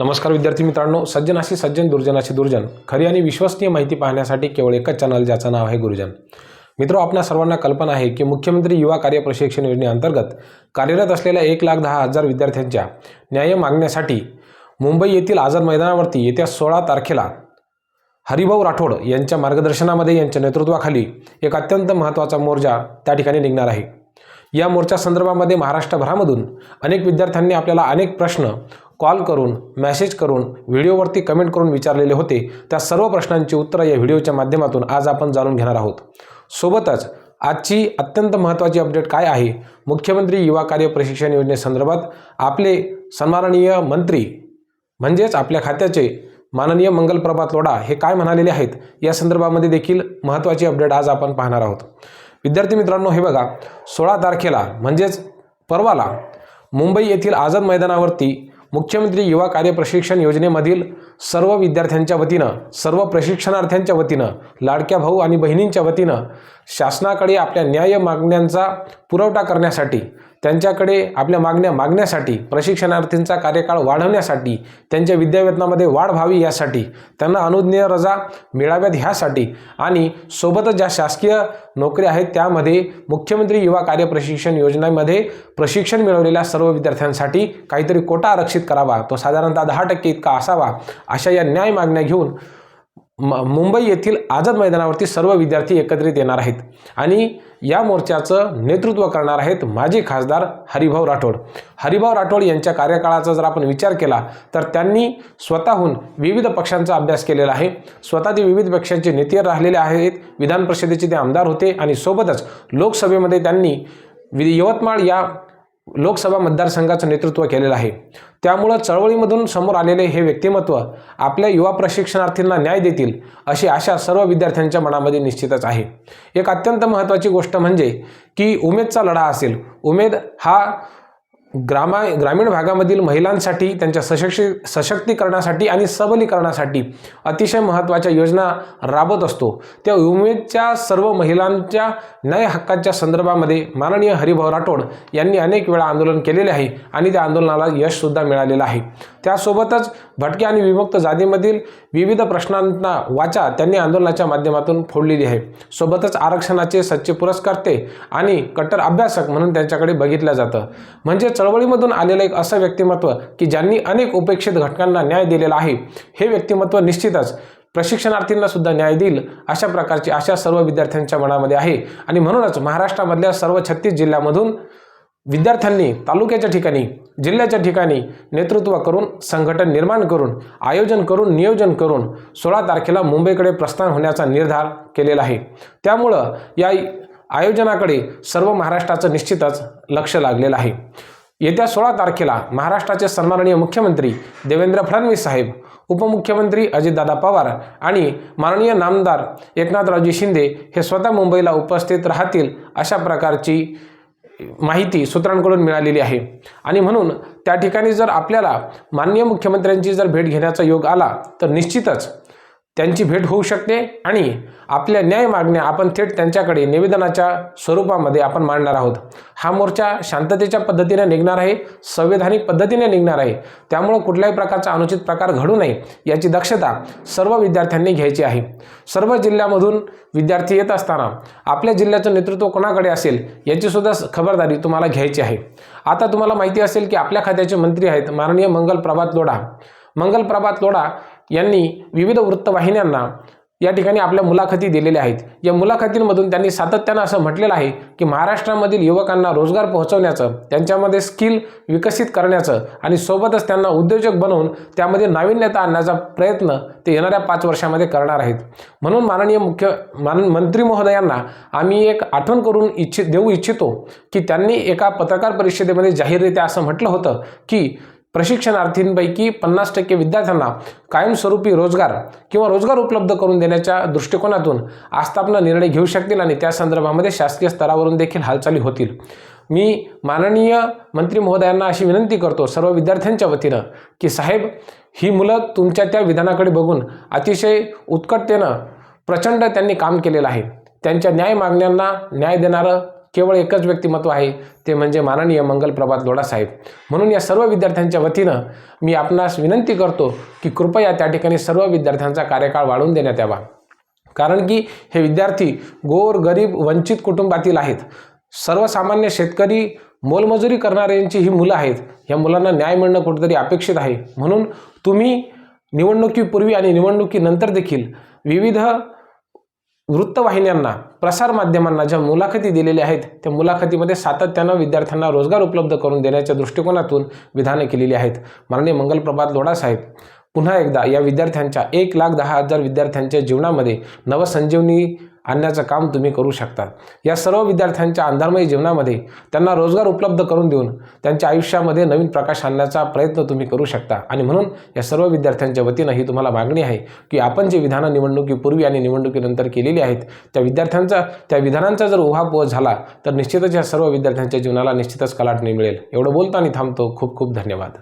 नमस्कार विद्यार्थी मित्रांनो सज्जनाशी सज्जन दुर्जनाशी दुर्जन. खरी आणि विश्वसनीय माहिती पाहण्यासाठी केवळ एकच चॅनल ज्याचं नाव आहे गुरुजन. मित्र आपल्या सर्वांना कल्पना आहे की मुख्यमंत्री युवा कार्य प्रशिक्षण योजनेअंतर्गत कार्यरत असलेल्या एक लाख दहा हजार विद्यार्थ्यांच्या न्याय मागण्यासाठी मुंबई येथील आझाद मैदानावरती येत्या सोळा तारखेला हरिभाऊ राठोड यांच्या मार्गदर्शनामध्ये यांच्या नेतृत्वाखाली एक अत्यंत महत्त्वाचा मोर्चा त्या ठिकाणी निघणार आहे. या मोर्चा संदर्भामध्ये महाराष्ट्रभरामधून अनेक विद्यार्थ्यांनी आपल्याला अनेक प्रश्न कॉल करून मेसेज करून व्हिडिओवरती कमेंट करून विचारलेले होते. त्या सर्व प्रश्नांची उत्तरं या व्हिडिओच्या माध्यमातून आज आपण जाणून घेणार आहोत. सोबतच आजची अत्यंत महत्त्वाची अपडेट काय आहे? मुख्यमंत्री युवा कार्य प्रशिक्षण योजनेसंदर्भात आपले सन्माननीय मंत्री म्हणजेच आपल्या खात्याचे माननीय मंगलप्रभात लोढा हे काय म्हणालेले आहेत? या संदर्भामध्ये देखील महत्त्वाची अपडेट आज आपण पाहणार आहोत. विद्यार्थी मित्रांनो हे बघा सोळा तारखेला म्हणजेच परवाला मुंबई येथील आझाद मैदानावरती मुख्यमंत्री युवा कार्य प्रशिक्षण योजनेमधील सर्व विद्यार्थ्यांच्या वतीनं सर्व प्रशिक्षणार्थ्यांच्या वतीनं लाडक्या भाऊ आणि बहिणींच्या वतीनं शासनाकडे आपल्या न्याय मागण्यांचा पुरवठा करण्यासाठी त्यांच्याकडे आपल्या मागण्या मागण्यासाठी प्रशिक्षणार्थींचा कार्यकाळ वाढवण्यासाठी त्यांच्या विद्यावेतनामध्ये वाढ व्हावी यासाठी त्यांना अनुज्ञेय रजा मिळाव्यात ह्यासाठी आणि सोबतच ज्या शासकीय नोकऱ्या आहेत त्यामध्ये मुख्यमंत्री युवा कार्य प्रशिक्षण योजनेमध्ये प्रशिक्षण मिळवलेल्या सर्व विद्यार्थ्यांसाठी काहीतरी कोटा आरक्षित करावा. तो साधारणतः दहा टक्के इतका असावा अशा या न्याय मागण्या घेऊन म मुंबई येथील आझाद मैदानावरती सर्व विद्यार्थी एकत्रित येणार आहेत. आणि या मोर्चाचं नेतृत्व करणार आहेत माजी खासदार हरिभाऊ राठोड. हरिभाऊ राठोड यांच्या कार्यकाळाचा जर आपण विचार केला तर त्यांनी स्वतःहून विविध पक्षांचा अभ्यास केलेला आहे. स्वतः ते विविध पक्षांचे नेते राहिलेले आहेत. विधान परिषदेचे ते आमदार होते आणि सोबतच लोकसभेमध्ये त्यांनी वि यवतमाळ या लोकसभा मतदारसंघाचं नेतृत्व केलेलं आहे. त्यामुळं चळवळीमधून समोर आलेले हे व्यक्तिमत्व आपल्या युवा प्रशिक्षणार्थींना न्याय देतील अशी आशा सर्व विद्यार्थ्यांच्या मनामध्ये निश्चितच आहे. एक अत्यंत महत्त्वाची गोष्ट म्हणजे की उमेदचा लढा असेल. उमेद हा ग्रामा ग्रामीण भागामधील महिलांसाठी त्यांच्या सशक्षी सशक्तीकरणासाठी आणि सबलीकरणासाठी अतिशय महत्त्वाच्या योजना राबवत असतो. त्या उमेदच्या सर्व महिलांच्या न्याय हक्काच्या संदर्भामध्ये माननीय हरिभाऊ राठोड यांनी अनेक वेळा आंदोलन केलेले आहे आणि त्या आंदोलनाला यशसुद्धा मिळालेलं आहे. त्यासोबतच भटके आणि विमुक्त जातीमधील विविध प्रश्नांना वाचा त्यांनी आंदोलनाच्या माध्यमातून फोडलेली आहे. सोबतच आरक्षणाचे सच्चे पुरस्कर्ते आणि कट्टर अभ्यासक म्हणून त्यांच्याकडे बघितलं जातं. म्हणजेच चळवळीमधून आलेलं एक असं व्यक्तिमत्व की ज्यांनी अनेक उपेक्षित घटकांना न्याय दिलेला आहे हे व्यक्तिमत्व निश्चितच प्रशिक्षणार्थींना सुद्धा न्याय देईल अशा प्रकारची आशा सर्व विद्यार्थ्यांच्या मनामध्ये आहे. आणि म्हणूनच महाराष्ट्रामधल्या सर्व छत्तीस जिल्ह्यामधून विद्यार्थ्यांनी तालुक्याच्या ठिकाणी जिल्ह्याच्या ठिकाणी नेतृत्व करून संघटन निर्माण करून आयोजन करून नियोजन करून सोळा तारखेला मुंबईकडे प्रस्थान होण्याचा निर्धार केलेला आहे. त्यामुळं या आयोजनाकडे सर्व महाराष्ट्राचं निश्चितच लक्ष लागलेलं आहे. येत्या सोळा तारखेला महाराष्ट्राचे सन्माननीय मुख्यमंत्री देवेंद्र फडणवीस साहेब उपमुख्यमंत्री अजितदादा पवार आणि माननीय नामदार एकनाथरावजी शिंदे हे स्वतः मुंबईला उपस्थित राहतील अशा प्रकारची माहिती सूत्रांकडून मिळालेली आहे. आणि म्हणून त्या ठिकाणी जर आपल्याला माननीय मुख्यमंत्र्यांची जर भेट घेण्याचा योग आला तर निश्चितच त्यांची भेट होऊ शकते आणि आपल्या न्याय मागण्या आपण थेट त्यांच्याकडे निवेदनाच्या स्वरूपामध्ये आपण मांडणार आहोत. हा मोर्चा शांततेच्या पद्धतीने निघणार आहे संवैधानिक पद्धतीने निघणार आहे. त्यामुळं कुठल्याही प्रकारचा अनुचित प्रकार घडू नये याची दक्षता सर्व विद्यार्थ्यांनी घ्यायची आहे. सर्व जिल्ह्यामधून विद्यार्थी येत असताना आपल्या जिल्ह्याचं नेतृत्व कोणाकडे असेल याचीसुद्धा खबरदारी तुम्हाला घ्यायची आहे. आता तुम्हाला माहिती असेल की आपल्या खात्याचे मंत्री आहेत माननीय मंगल प्रभात लोढा. मंगल प्रभात लोढा यांनी विविध वृत्तवाहिन्यांना या ठिकाणी आपल्या मुलाखती दिलेल्या आहेत. या मुलाखतींमधून त्यांनी सातत्यानं असं म्हटलेलं आहे की महाराष्ट्रामधील युवकांना रोजगार पोहोचवण्याचं त्यांच्यामध्ये स्किल विकसित करण्याचं आणि सोबतच त्यांना उद्योजक बनवून त्यामध्ये नाविन्यता आणण्याचा प्रयत्न ते येणाऱ्या पाच वर्षामध्ये करणार आहेत. म्हणून माननीय मुख्य मान मंत्री महोदयांना आम्ही एक आठवण करून इच्छित देऊ इच्छितो की त्यांनी एका पत्रकार परिषदेमध्ये जाहीररित्या असं म्हटलं होतं की प्रशिक्षणार्थींपैकी पन्नास टक्के विद्यार्थ्यांना कायमस्वरूपी रोजगार किंवा रोजगार उपलब्ध करून देण्याच्या दृष्टिकोनातून आस्थापना निर्णय घेऊ शकतील आणि त्या संदर्भामध्ये शासकीय स्तरावरून देखील हालचाली होतील. मी माननीय मंत्री महोदयांना अशी विनंती करतो सर्व विद्यार्थ्यांच्या वतीनं की साहेब ही मुलं तुमच्या त्या विधानाकडे बघून अतिशय उत्कटतेनं प्रचंड त्यांनी काम केलेलं आहे. त्यांच्या न्याय मागण्यांना न्याय देणारं केवळ एकच व्यक्तिमत्व आहे ते म्हणजे माननीय मंगलप्रभात लोडासाहेब म्हणून या सर्व विद्यार्थ्यांच्या वतीनं मी आपणास विनंती करतो की कृपया त्या ठिकाणी सर्व विद्यार्थ्यांचा कार्यकाळ वाढवून देण्यात यावा. कारण की हे विद्यार्थी गोर गरीब वंचित कुटुंबातील आहेत. सर्वसामान्य शेतकरी मोलमजुरी करणाऱ्यांची ही मुलं आहेत. या मुलांना न्याय मिळणं कुठेतरी अपेक्षित आहे. म्हणून तुम्ही निवडणुकीपूर्वी आणि निवडणुकीनंतर देखील विविध वृत्तवाहिन्यांना प्रसारमाध्यमांना ज्या मुलाखती दिलेल्या आहेत त्या मुलाखतीमध्ये सातत्यानं विद्यार्थ्यांना रोजगार उपलब्ध करून देण्याच्या दृष्टिकोनातून विधानं केलेली आहेत. माननीय मंगलप्रभात लोडासाहेब पुन्हा एकदा या विद्यार्थ्यांच्या एक लाख दहा हजार विद्यार्थ्यांच्या जीवनामध्ये नवसंजीवनी आणण्याचं काम तुम्ही करू शकता. या सर्व विद्यार्थ्यांच्या अंधारमय जीवनामध्ये त्यांना रोजगार उपलब्ध करून देऊन त्यांच्या आयुष्यामध्ये नवीन प्रकाश आणण्याचा प्रयत्न तुम्ही करू शकता. आणि म्हणून या सर्व विद्यार्थ्यांच्या वतीनं ही तुम्हाला मागणी आहे की आपण जे विधानं निवडणुकीपूर्वी आणि निवडणुकीनंतर केलेली आहेत त्या विद्यार्थ्यांचा त्या विधानांचा जर उहापोह झाला तर निश्चितच या सर्व विद्यार्थ्यांच्या जीवनाला निश्चितच कलाटणी मिळेल. एवढं बोलतो आणि थांबतो. खूप खूप धन्यवाद.